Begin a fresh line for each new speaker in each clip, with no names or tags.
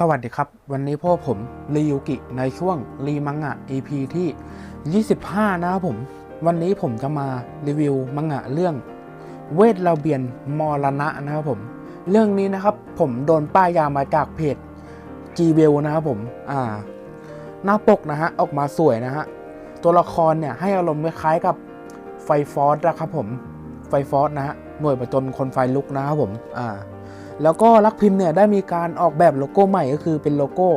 สวัสดีครับ วันนี้พ่อผมรียูกิในช่วงรีมังงะ EP ที่ 25 นะครับผม วันนี้ผมจะมารีวิวมังงะเรื่อง เวทระเบียนมรณะนะครับผม เรื่องนี้นะครับผมโดนป้ายยามาจากเพจ g w e l นะครับผม อ่า หน้าปกนะฮะ ออกมาสวยนะฮะ ตัวละครเนี่ยให้อารมณ์คล้ายกับไฟฟอสนะครับผม ไฟฟอสนะฮะ หน่วยประจนคนไฟลุกนะครับผม อ่า แล้วก็ลักพิมพ์เนี่ยได้มีการออกแบบโลโก้ใหม่ก็คือเป็นโลโก้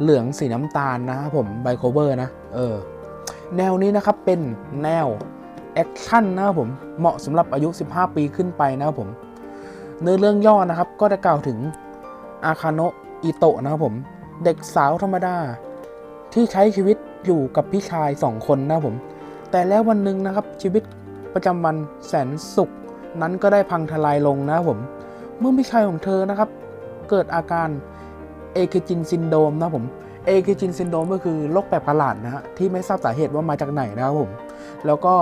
เหลืองสีน้ำตาลนะครับผมไบโคเวอร์นะเออแนวนี้นะครับเป็นแนวแอคชั่นนะครับผมเหมาะสำหรับอายุ 15 ปีขึ้นไปนะครับผมเนื้อเรื่องย่อนะครับก็จะกล่าวถึงอาคาโนะอิโตะนะครับผมเด็กสาวธรรมดา ที่ใช้ชีวิตอยู่กับพี่ชายสองคนนะครับผม แต่แล้ววันหนึ่งนะครับชีวิตประจำวันแสนสุข นั้นก็ได้พังทลายลงนะครับผม เมื่อพี่ชายของเธอนะครับ เกิดอาการเอเคจินซินโดมนะผมเอเคจินซินโดมก็คือโรคแปลกประหลาดนะฮะที่ไม่ทราบสาเหตุว่ามาจากไหนนะครับผม แล้วก็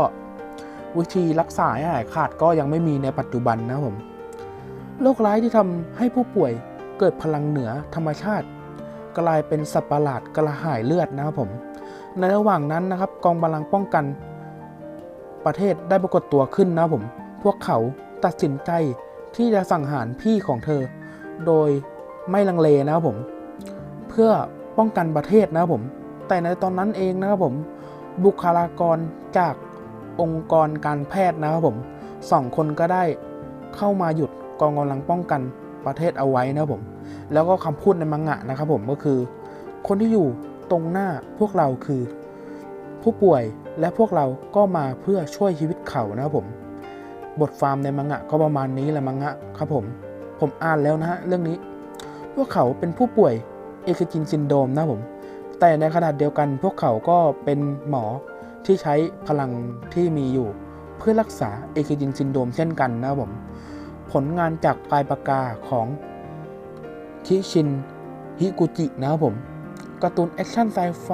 วิธีรักษาหายขาดก็ยังไม่มีในปัจจุบันนะผมโรคร้ายที่ทำให้ผู้ป่วยเกิดพลังเหนือธรรมชาติ กลายเป็นสัตว์ประหลาดกระหายเลือดนะครับผม ในระหว่างนั้นนะครับ กองกำลังป้องกัน ประเทศได้ปรากฏตัวขึ้นนะผม พวกเขาตัดสินใจ ที่จะสังหารพี่ของเธอ โดยไม่ลังเลนะครับผม เพื่อป้องกันประเทศนะครับผม แต่ในตอนนั้นเองนะครับผม บุคลากรจากองค์กรการแพทย์นะครับผมสองคนก็ได้เข้ามาหยุดกองกำลังป้องกันประเทศเอาไว้นะครับผม แล้วก็คำพูดในมังงะนะครับผมก็คือ คนที่อยู่ตรงหน้าพวกเราคือ ผู้ป่วยและพวกเราก็มาเพื่อช่วยชีวิตเขานะครับผม บทฟาร์มในมังงะก็ประมาณนี้แหละมังงะครับผม ผมอ่านแล้วนะฮะเรื่องนี้ พวกเขาเป็นผู้ป่วยเอคจินซินโดมนะผม แต่ในขณะเดียวกันพวกเขาก็เป็นหมอที่ใช้พลังที่มีอยู่ เพื่อรักษาเอคจินซินโดมเช่นกันนะผม ผลงานจากปลายปากกาของคิชินฮิกุจินะครับผมการ์ตูนแอคชั่นไซไฟ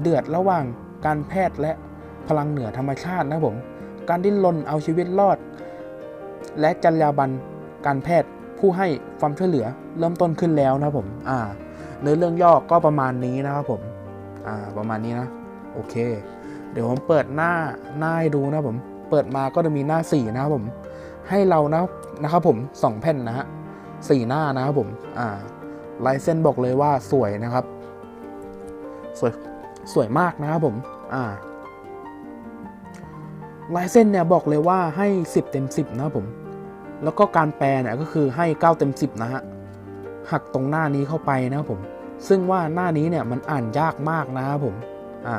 เดือดระหว่างการแพทย์และพลังเหนือธรรมชาตินะครับผม การดิ้นรนเอาชีวิตรอด และจรรยาบรรณการแพทย์ผู้ให้ความช่วยเหลือเริ่มต้นขึ้นแล้วนะครับผมอ่าเนื้อเรื่องย่อก็ประมาณนี้นะครับผมอ่าประมาณนี้นะโอเค เดี๋ยวผมเปิดหน้าหน้าให้ดูนะครับผมเปิดมาก็จะมีหน้าสี่นะครับผม ให้เรานะนะครับผมสองแผ่นนะฮะสี่หน้านะครับผมอ่าลายเส้นบอกเลยว่าสวยนะครับ สวยสวยมากนะครับผม อ่า ลายเส้นเนี่ยบอกเลยว่าให้ 10 เต็ม 10 นะผม แล้วก็การแปลเนี่ยก็คือให้ 9 เต็ม 10 นะฮะ หักตรงหน้านี้เข้าไปนะผม ซึ่งว่าหน้านี้เนี่ยมันอ่านยากมากนะครับผม อ่า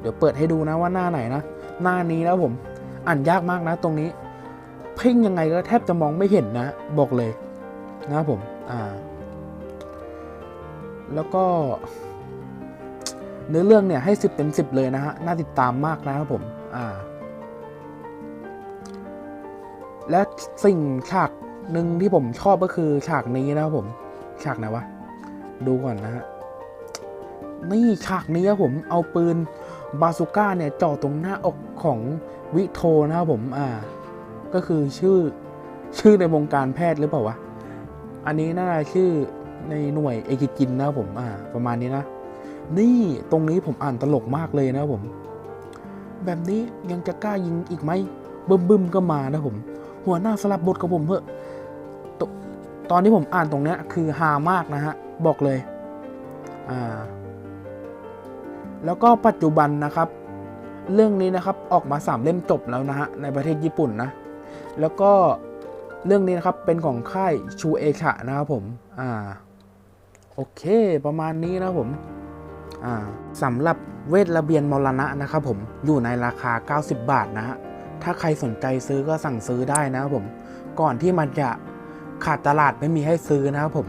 เดี๋ยวเปิดให้ดูนะว่าหน้าไหนนะ หน้านี้นะผม อ่านยากมากนะตรงนี้ เพ่งยังไงก็แทบจะมองไม่เห็นนะ บอกเลยนะครับผม อ่า แล้วก็ เนื้อเรื่องเนี่ยให้ 10 เต็ม 10 เลยนะฮะ น่าติดตามมากนะครับผม อ่า และสิ่งฉากหนึ่งที่ผมชอบก็คือฉากนี้นะครับผม ฉากไหนวะ ดูก่อนนะฮะ นี่ฉากนี้ครับผม เอาปืนบาซูก้าเนี่ยจ่อตรงหน้าอกของวิโทนะครับผม อ่า ก็คือชื่อชื่อในวงการแพทย์หรือเปล่าวะ อันนี้น่าจะชื่อในหน่วยเอกิจินนะครับผม อ่า ประมาณนี้นะ นี่ตรงนี้ผมอ่านตลกมากเลยนะครับผม แบบนี้ยังจะกล้ายิงอีกไหมบึ้มบึ้มก็มานะผม หัวหน้าสลับบทกับผมเถอะตตอนที่ผมอ่านตรงเนี้ยคือฮามากนะฮะ บอกเลย อ่า แล้วก็ปัจจุบันนะครับ เรื่องนี้นะครับออกมาสามเล่มจบแล้วนะฮะ ในประเทศญี่ปุ่นนะ แล้วก็เรื่องนี้นะครับเป็นของค่ายชูเอชะนะครับผม อ่า โอเค ประมาณนี้นะผม อ่าสำหรับเวทระเบียนมรณะนะครับผมอยู่ในราคา 90 บาทนะฮะ ถ้าใครสนใจซื้อก็สั่งซื้อได้นะครับผม ก่อนที่มันจะขาดตลาดไม่มีให้ซื้อนะครับผม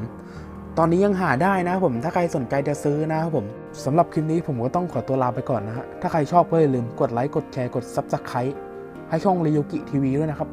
ตอนนี้ยังหาได้นะครับผม ถ้าใครสนใจจะซื้อนะครับผมสำหรับคลิปนี้ผมก็ต้องขอตัวลาไปก่อนนะฮะ ถ้าใครชอบก็อย่าลืมกดไลค์ กดแชร์ กด Subscribe ให้ช่องเรยุกิทีวีด้วยนะครับ